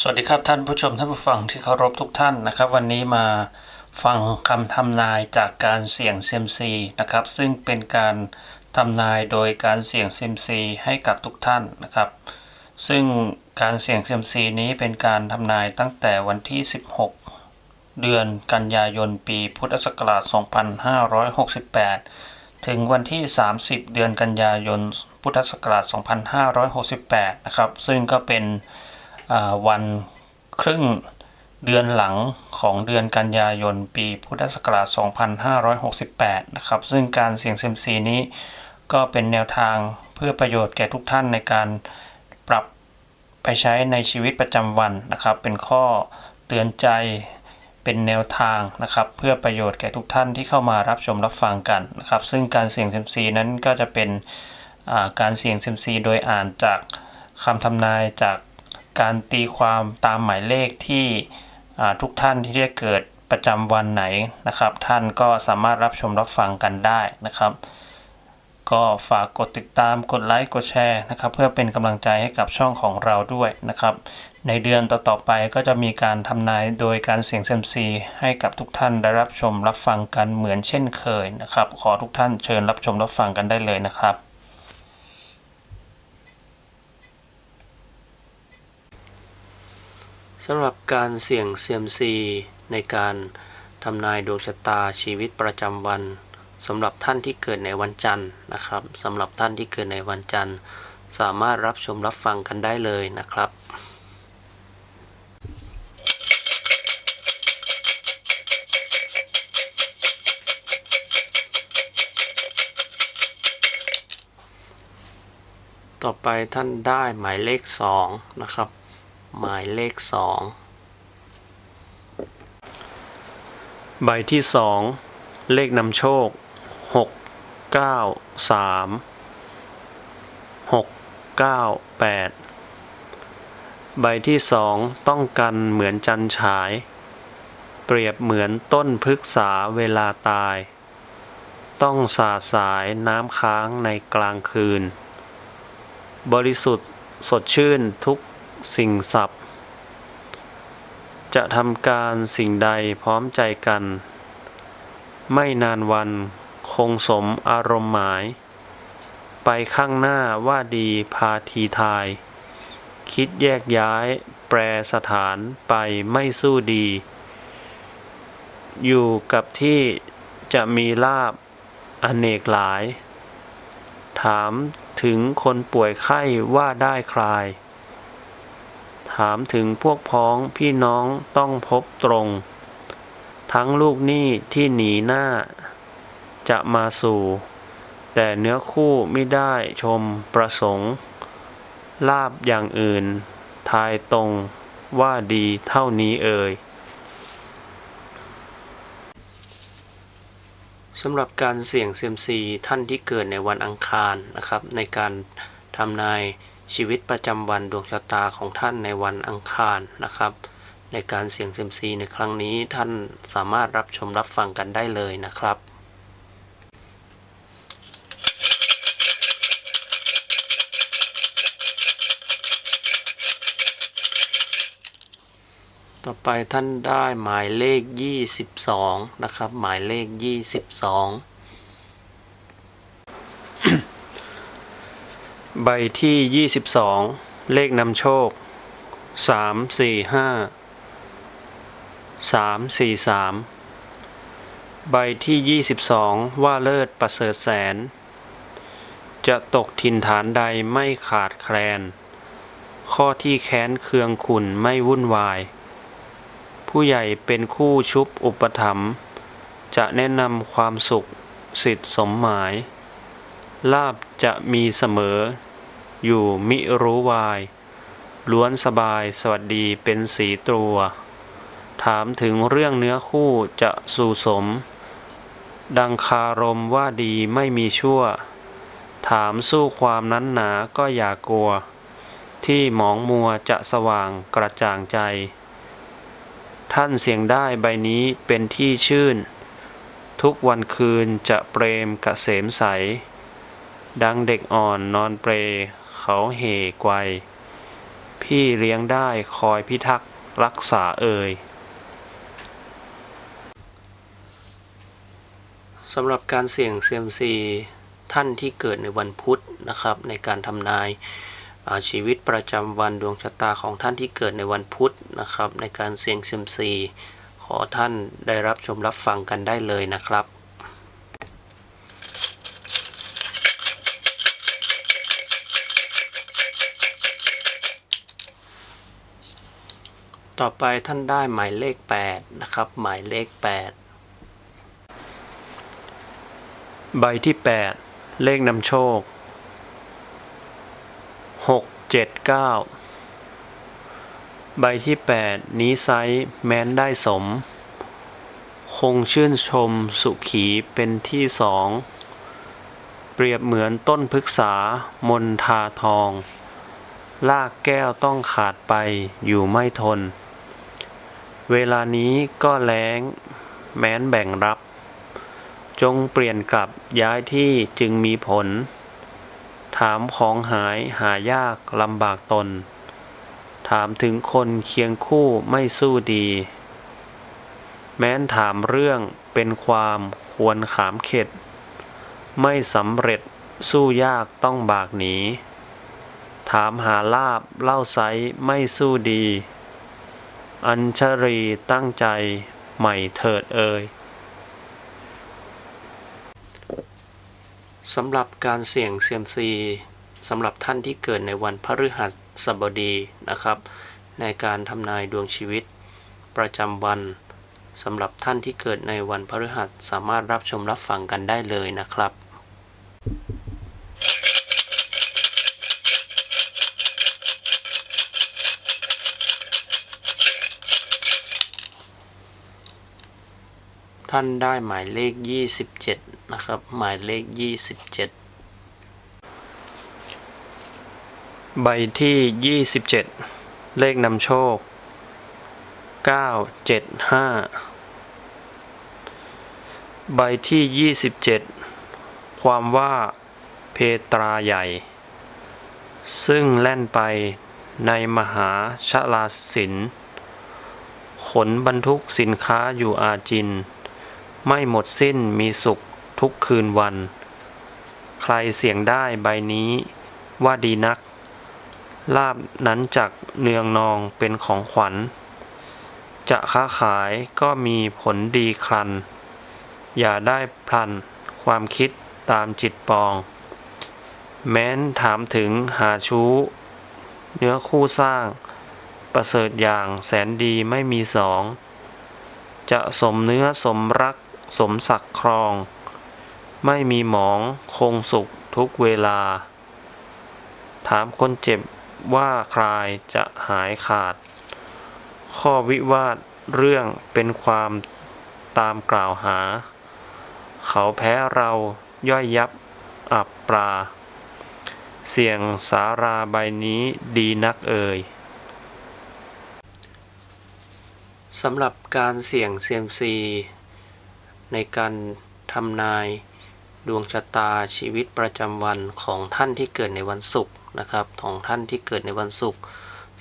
สวัสดีครับท่านผู้ชมท่านผู้ฟังที่เคารพทุกท่านนะครับ วันนี้มาฟังคำทำนายจากการเสี่ยงเซมซีนะครับซึ่งเป็นการทำนายโดยการเสี่ยงเซมซีให้กับทุกท่านนะครับ ซึ่งการเสี่ยงเซมซีนี้เป็นการทำนายตั้งแต่วันที่ 16 เดือนกันยายนปีพุทธศักราช 2568 ถึงวันที่ 30 เดือนกันยายนพุทธศักราช 2568 นะครับซึ่งก็เป็น วันครึ่งเดือนหลังของเดือนกันยายนปีพุทธศักราช 2568 นะครับ ซึ่งการเสี่ยงเซมซีนี้ก็เป็นแนวทางเพื่อประโยชน์แก่ทุกท่านในการปรับไปใช้ในชีวิตประจำวันนะครับ เป็นข้อเตือนใจเป็นแนวทางนะครับ เพื่อประโยชน์แก่ทุกท่านที่เข้ามารับชมรับฟังกันนะครับ ซึ่งการเสี่ยงเซมซีนั้นก็จะเป็นการเสี่ยงเซมซีโดยอ่านจากคำทำนายจาก การตีความตามหมายเลขที่ทุกท่านที่ได้เกิดประจำวันไหนนะครับ ท่านก็สามารถรับชมรับฟังกันได้นะครับ ก็ฝากกดติดตามกดไลค์กดแชร์นะครับ เพื่อเป็นกำลังใจให้กับช่องของเราด้วยนะครับ ในเดือนต่อๆไปก็จะมีการทำนายโดยการเสี่ยงเซมซีให้กับทุกท่านได้รับชมรับฟังกันเหมือนเช่นเคยนะครับ ขอทุกท่านเชิญรับชมรับฟังกันได้เลยนะครับ สำหรับการเสี่ยงเซียมซีในการทำนายดวงชะตาชีวิตประจำวันสำหรับท่านที่เกิดในวันจันทร์นะครับสำหรับท่านที่เกิดในวันจันทร์ สามารถรับชมรับฟังกันได้เลยนะครับ ต่อไปท่านได้หมายเลขสองนะครับ หมายเลขสองใบที่สองเลขนำโชคหกเก้าสามหกเก้าแปดใบที่สองต้องกันเหมือนจันฉาย เปรียบเหมือนต้นพฤกษาเวลาตาย ต้องสาสายน้ำค้างในกลางคืน บริสุทธิ์สดชื่นทุก สิ่งสับจะทำการสิ่งใดพร้อมใจกัน ไม่นานวันคงสมอารมณ์หมาย ไปข้างหน้าว่าดีพาทีทาย คิดแยกย้ายแปรสถานไปไม่สู้ดี อยู่กับที่จะมีลาบอเนกหลาย ถามถึงคนป่วยไข้ว่าได้คลาย ถามถึงพวกพ้องพี่น้องต้องพบตรง ทั้งลูกหนี้ที่หนีหน้า จะมาสู่ แต่เนื้อคู่ไม่ได้ชมประสงค์ ลาบอย่างอื่น ทายตรงว่าดีเท่านี้เอ่ยสำหรับการเสี่ยงเซียมซีท่านที่เกิดในวันอังคารนะครับ ในการทำนาย ชีวิตประจำวันดวงชะตาของท่านในวันอังคารนะครับ ในการเสี่ยงเซมซีในครั้งนี้ท่านสามารถรับชมรับฟังกันได้เลยนะครับต่อไปท่านได้หมายเลข 22 นะครับ หมายเลข 22 ใบที่ 22 เลขนำโชค 3 4 5 3 4 3 ใบที่ 22 ว่าเลิศประเสริฐแสน จะตกถิ่นฐานใดไม่ขาดแคลน ข้อที่แค้นเคืองขุนไม่วุ่นวาย ผู้ใหญ่เป็นคู่ชุบอุปถัมภ์จะแนะนำความสุขสิทธิสมหมายลาบจะมีเสมอ อยู่มิรู้วาย ล้วนสบายสวัสดีเป็นสีตรัว ถามถึงเรื่องเนื้อคู่จะสู่สม ดังคารมว่าดีไม่มีชั่ว ถามสู้ความนั้นหนาก็อย่ากลัว ที่หมองมัวจะสว่างกระจ่างใจ ท่านเสียงได้ใบนี้เป็นที่ชื่น ทุกวันคืนจะเปรมกะเสมใสดังเด็กอ่อนนอนเปร เขาเหไกว พี่เลี้ยงได้คอยพิทักษ์รักษาเอ่ยสำหรับการเสี่ยงเซียมซีท่านที่เกิดในวันพุธนะครับ ในการทำนายาชีวิตประจำวันดวงชะตาของท่านที่เกิดในวันพุธนะครับ ในการเสี่ยงเซียมซีขอท่านได้รับชมรับฟังกันได้เลยนะครับ ต่อไปท่านได้หมายเลข 8 นะครับ หมายเลข 8 ใบที่ 8 เลขนำโชค 6 7 9 ใบที่ 8 นี้ไซส์แม้นได้สม คงชื่นชมสุขีเป็นที่สอง เปรียบเหมือนต้นพฤกษามนทาทองลากแก้วต้องขาดไปอยู่ไม่ทน เวลานี้ก็แล้ง แม้นแบ่งรับ จงเปลี่ยนกลับย้ายที่จึงมีผล ถามของหายหายากลำบากตน ถามถึงคนเคียงคู่ไม่สู้ดี แม้นถามเรื่องเป็นความควรขามเข็ด ไม่สำเร็จสู้ยากต้องบากหนี ถามหาลาบเล่าไซไม่สู้ดี อัญชรีตั้งใจใหม่เถิดเอ่ยสำหรับการเสี่ยงเซียมซีสำหรับท่านที่เกิดในวันพฤหัสบดีนะครับ ในการทำนายดวงชีวิต ประจำวันสำหรับท่านที่เกิดในวันพฤหัสสามารถรับชมรับฟังกันได้เลยนะครับ ท่านได้หมายเลข 27 นะครับ หมายเลข 27 ใบที่ 27 เลขนำโชค 975 ใบที่ 27 ความว่าเพตราใหญ่ ซึ่งแล่นไปในมหาชลาสินขนบรรทุกสินค้าอยู่อาจิน ไม่หมดสิ้นมีสุขทุกคืนวัน ใครเสี่ยงได้ใบนี้ว่าดีนัก ลาบนั้นจักเนืองนองเป็นของขวัญ จะค้าขายก็มีผลดีครัน อย่าได้พลันความคิดตามจิตปอง แม้นถามถึงหาชู้ เนื้อคู่สร้าง ประเสริฐอย่างแสนดีไม่มีสอง จะสมเนื้อสมรัก สมศักดิ์ครอง ไม่มีหมองคงสุขทุกเวลา ถามคนเจ็บว่าใครจะหายขาด ข้อวิวาทเรื่องเป็นความตามกล่าวหา เขาแพ้เราย่อยยับอับปราเสียงสาราใบนี้ดีนักเอ่ยสำหรับการเสี่ยงเซียมซี ในการทำนายดวงชะตาชีวิตประจำวันของท่านที่เกิดในวันศุกร์นะครับของท่านที่เกิดในวันศุกร์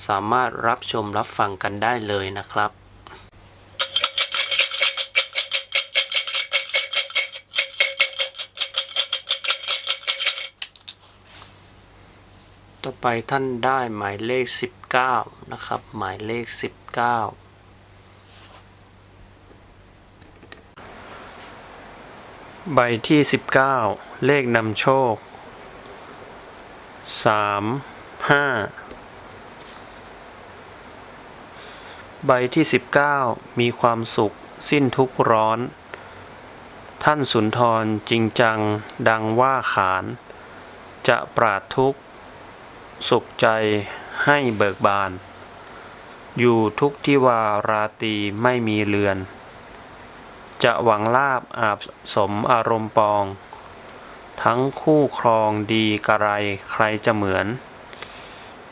สามารถรับชมรับฟังกันได้เลยนะครับต่อไปท่านได้หมายเลข 19 นะครับ หมายเลข 19 ใบที่ 19 เลขนำโชค 3 5 ใบที่ 19 มีความสุข สิ้นทุกข์ร้อน ท่านสุนทรจริงจัง ดังว่าขาน จะปราดทุกสุขใจให้เบิกบาน อยู่ทุกที่วาราตีไม่มีเลือน จะหวังลาบอาบสมอารมณ์ปอง ทั้งคู่ครองดีกระไรใครจะเหมือน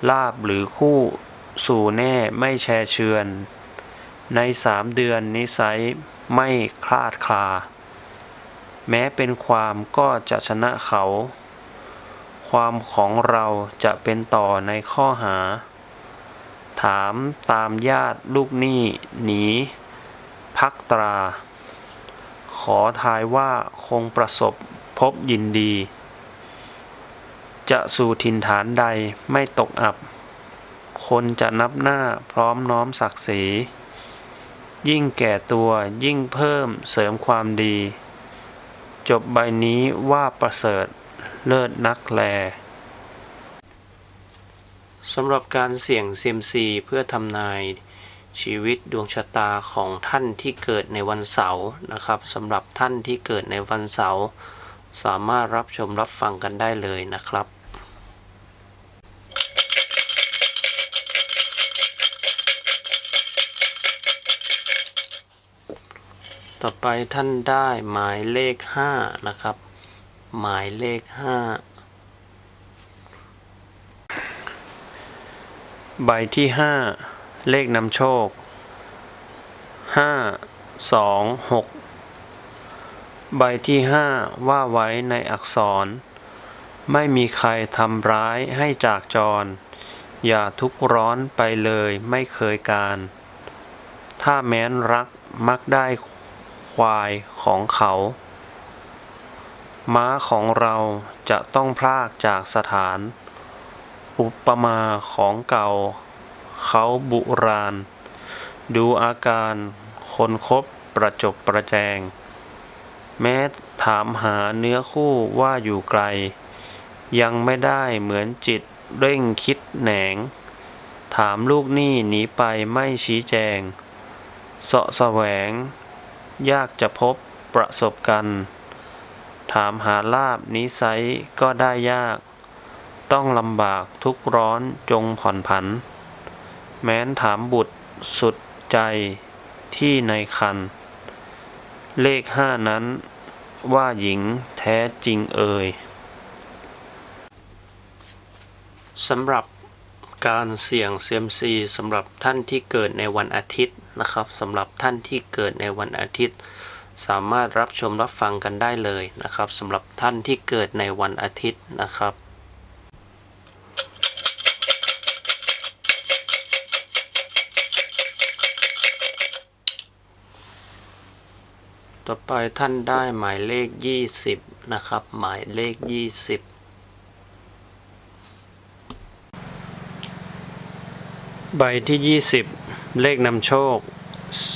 ลาบหรือคู่สู่แน่ไม่แชร์เชือน ในสามเดือนนิสัยไม่คลาดคลา แม้เป็นความก็จะชนะเขา ความของเราจะเป็นต่อในข้อหา ถามตามญาติลูกหนี้หนีพักตรา ขอทายว่าคงประสบพบยินดี จะสู่ถิ่นฐานใดไม่ตกอับ คนจะนับหน้าพร้อมน้อมศักดิ์ศรียิ่งแก่ตัวยิ่งเพิ่มเสริมความดี จบใบนี้ว่าประเสริฐเลิศนักแลสำหรับการเสี่ยงเซียมซีเพื่อทำนาย ชีวิตดวงชะตาของท่านที่เกิดในวันเสาร์นะครับสำหรับท่านที่เกิดในวันเสาร์สามารถรับชมรับฟังกันได้เลยนะครับต่อไปท่านได้หมายเลขห้านะครับ หมายเลขห้าใบที่ห้า เลขนำโชค ห้าสองหกใบที่ห้าว่าไว้ในอักษร ไม่มีใครทำร้ายให้จากจร อย่าทุกร้อนไปเลยไม่เคยการ ถ้าแม้นรักมักได้ควายของเขา ม้าของเราจะต้องพลากจากสถาน อุปมาของเก่า เขาบุราณ ดูอาการคนคบประจบประแจง แม้ถามหาเนื้อคู่ว่าอยู่ไกล ยังไม่ได้เหมือนจิตเร่งคิดแหนง ถามลูกหนี้หนีไปไม่ชี้แจง เสาะแสวง ยากจะพบประสบกัน ถามหาลาบนิสัยก็ได้ยาก ต้องลำบากทุกร้อนจงผ่อนผัน แม้นถามบุตรสุดใจที่ในคัน เลขห้านั้นว่าหญิงแท้จริงเอ่ยสำหรับการเสี่ยงเซียมซีสำหรับท่านที่เกิดในวันอาทิตย์นะครับสำหรับท่านที่เกิดในวันอาทิตย์ สามารถรับชมรับฟังกันได้เลยนะครับสำหรับท่านที่เกิดในวันอาทิตย์นะครับ ต่อไปท่านได้หมายเลข 20 นะครับ หมายเลข 20ใบที่ 20 เลขนำโชค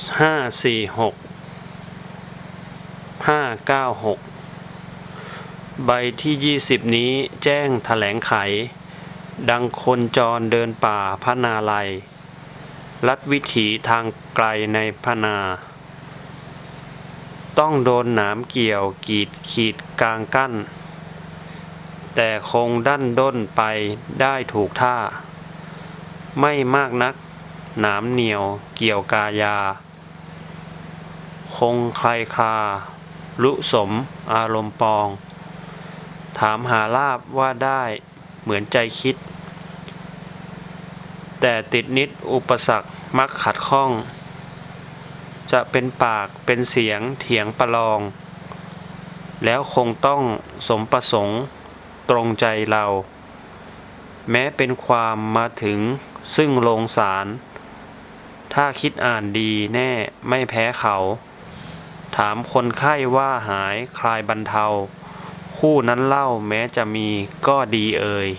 546 596 ใบที่ 20 นี้แจ้งแถลงไข ดังคนจรเดินป่าพระนาลัยลัดวิถีทางไกลในพนา ต้องโดนหนามเกี่ยวกีดขีดกลางกั้น แต่คงดั้นด้นไปได้ถูกท่า ไม่มากนัก หนามเหนียวเกี่ยวกายา คงใครคาลุสมอารมณ์ปอง ถามหาลาบว่าได้เหมือนใจคิด แต่ติดนิดอุปสรรคมักขัดข้อง จะเป็นปากเป็นเสียงเถียงประลอง แล้วคงต้องสมประสงค์ตรงใจเรา แม้เป็นความมาถึงซึ่งลงสาร ถ้าคิดอ่านดีแน่ไม่แพ้เขา ถามคนไข้ว่าหายคลายบรรเทา คู่นั้นเล่าแม้จะมีก็ดีเอ่ย